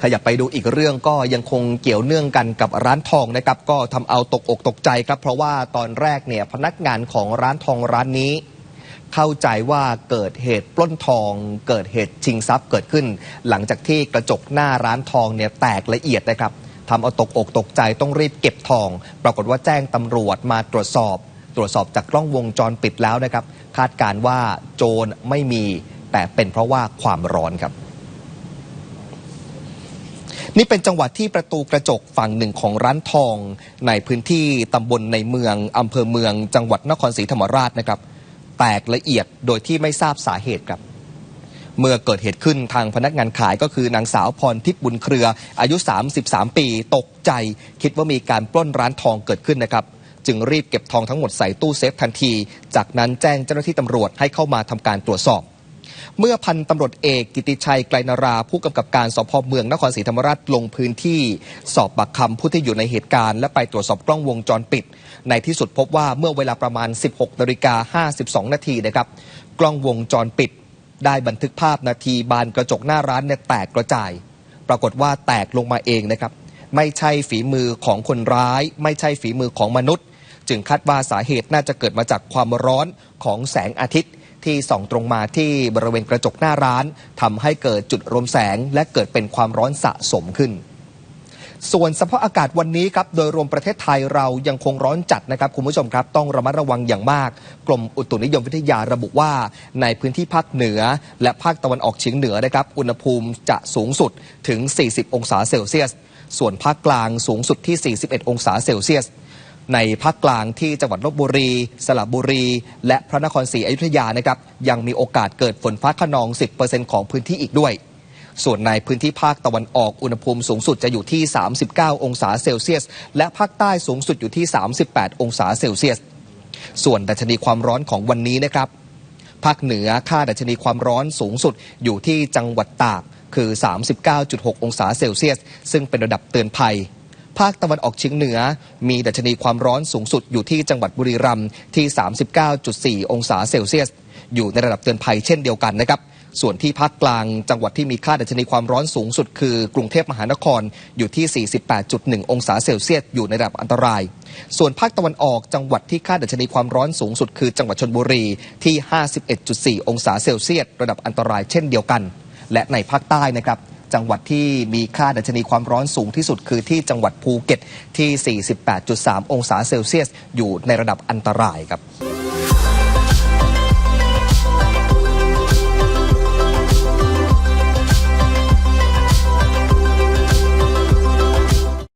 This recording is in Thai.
ถ้าอยากไปดูอีกเรื่องก็ยังคงเกี่ยวเนื่องกันกับร้านทองนะครับ ก็ทำเอาตกอกตกใจครับ เพราะว่าตอนแรกเนี่ยพนักงานของร้านทองร้านนี้ เข้าใจว่าเกิดเหตุปล้นทอง เกิดเหตุชิงทรัพย์เกิดขึ้น หลังจากที่กระจกหน้าร้านทองเนี่ยแตกละเอียดนะครับทำเอาตกอกตกใจต้องรีบเก็บทอง ปรากฏว่าแจ้งตำรวจมาตรวจสอบ ตรวจสอบจากกล้องวงจรปิดแล้วนะครับ คาดการณ์ว่าโจรไม่มี แต่เป็นเพราะว่าความร้อนครับ นี่เป็นจังหวะที่ประตูกระจกฝั่งหนึ่งของร้านทอง ในพื้นที่ตำบลในเมืองอำเภอเมือง จังหวัดนครศรีธรรมราชนะครับ แตกละเอียดโดยที่ไม่ทราบสาเหตุครับ เมื่อเกิดเหตุขึ้นทางพนักงานขายก็คือนางสาวพรทิพย์บุญเครือ อายุ 33 ปี ตกใจ คิดว่ามีการปล้นร้านทองเกิดขึ้นนะครับจึงรีบเก็บทองทั้งหมดใส่ตู้เซฟทันที จากนั้นแจ้งเจ้าหน้าที่ตำรวจให้เข้ามาทำการตรวจสอบ เมื่อพันตำรวจเอกกิติชัยไกลนารา ผู้กำกับการสพเมืองนครศรีธรรมราชลงพื้นที่สอบปากคำผู้ที่อยู่ในเหตุการณ์ และไปตรวจสอบกล้องวงจรปิด ในที่สุดพบว่าเมื่อเวลาประมาณ 16นาฬิกา52 นาทีนะครับ กล้องวงจรปิด ได้บันทึกภาพนาทีบานกระจกหน้าร้านเนี่ยแตกกระจาย ปรากฏว่าแตกลงมาเองนะครับ ไม่ใช่ฝีมือของคนร้าย ไม่ใช่ฝีมือของมนุษย์ จึงคาดว่าสาเหตุน่าจะเกิดมาจากความร้อนของแสงอาทิตย์ ที่ส่องตรงมาที่บริเวณกระจกหน้าร้านทำให้เกิดจุดรวมแสง และเกิดเป็นความร้อนสะสมขึ้น ส่วนสภาพอากาศวันนี้ครับโดยรวมประเทศไทยเรายังคงร้อนจัดนะครับคุณผู้ชมครับ ต้องระมัดระวังอย่างมาก กรมอุตุนิยมวิทยาระบุว่า ในพื้นที่ภาคเหนือ และภาคตะวันออกเฉียงเหนือนะครับอุณหภูมิจะสูงสุดถึง 40 องศาเซลเซียส ส่วนภาคกลางสูงสุดที่ 41 องศาเซลเซียส ในภาคกลางที่จังหวัดลบบุรี สระบุรี และพระนครศรีอยุธยานะครับยังมีโอกาสเกิดฝนฟ้าขนอง 10%ของพื้นที่อีกด้วย ส่วนในพื้นที่ภาคตะวันออกอุณหภูมิสูงสุดจะอยู่ที่ 39 องศาเซลเซียส และภาคใต้สูงสุดอยู่ที่ 38 องศาเซลเซียส ส่วนดัชนีความร้อนของวันนี้นะครับภาคเหนือค่าดัชนีความร้อนสูงสุดอยู่ที่จังหวัดตากคือ 39.6 องศาเซลเซียส ซึ่งเป็นระดับเตือนภัย ภาคตะวันออกเฉียงเหนือ มีดัชนีความร้อนสูงสุดอยู่ที่จังหวัดบุรีรัมย์ที่ 39.4 องศาเซลเซียส อยู่ในระดับเตือนภัยเช่นเดียวกันนะครับส่วนที่ภาคกลางจังหวัดที่มีค่าดัชนีความร้อนสูงสุดคือกรุงเทพมหานครอยู่ที่ 48.1 องศาเซลเซียส อยู่ในระดับอันตราย ส่วนภาคตะวันออกจังหวัดที่ค่าดัชนีความร้อนสูงสุดคือจังหวัดชนบุรีที่ 51.4 องศาเซลเซียส ระดับอันตรายเช่นเดียวกัน และในภาคใต้นะครับ จังหวัดที่มีค่าดัชนีความร้อนสูงที่สุดคือที่จังหวัดภูเก็ตที่ 48.3 องศาเซลเซียส อยู่ในระดับอันตรายครับ